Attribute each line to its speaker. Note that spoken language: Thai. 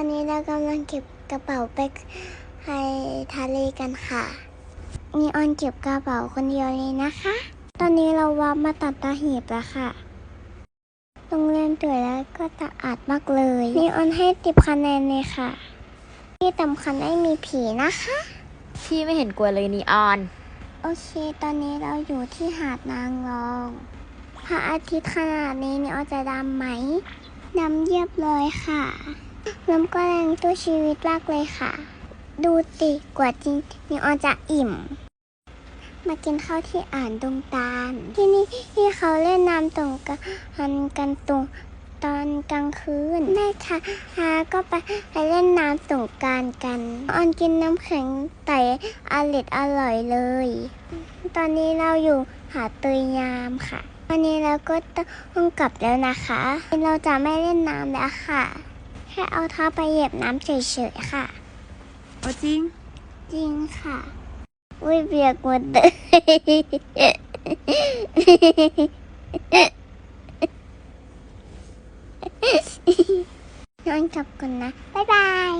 Speaker 1: ตอนนี้เรากำลังเก็บกระเป๋าไปไปทะเลกันค่ะ มีออนเก็บกระเป๋าคนเดียวเลยนะคะ ตอนนี้เราวับมาตัดตาหีบแล้วค่ะ โรงเรียนสวยแล้วก็สะอาดมากเลยมีออนให้ติบคะแนนเลยค่ะ ที่สำคัญไม่มีผีนะคะ
Speaker 2: พี่ไม่เห็นกลัวเลยนีออน
Speaker 1: โอเค ตอนนี้เราอยู่ที่หาดนางรอง พระอาทิตย์ขนาดนี้นี่ออจะดำไหมดำเยียบเลยค่ะ น้ำก็แรงตู้ชีวิตมากเลยค่ะ ดูติกว่าจริงนี่ออจะอิ่ม มากินข้าวที่อ่านดงตาล ที่นี่ที่เขาเล่นน้ำตรงกันกันตรงตอนกลางคืนแม่ค่ะฮาก็ไปไปเล่นน้ำสงการกันออนกินน้ำแข็งไต่อร่อยอร่อยเลย ตอนนี้เราอยู่หาดเตยยามค่ะ วันนี้เราก็ต้องกลับแล้วนะคะ เราจะไม่เล่นน้ำแล้วค่ะ ค่เอาเท้าไปเหยียบน้ำเฉยๆค่ะ
Speaker 2: โอ้จริง
Speaker 1: จริงค่ะ อุ้ยเบียกหมดเลยนอนกลับก่อนนะ บ๊ายบาย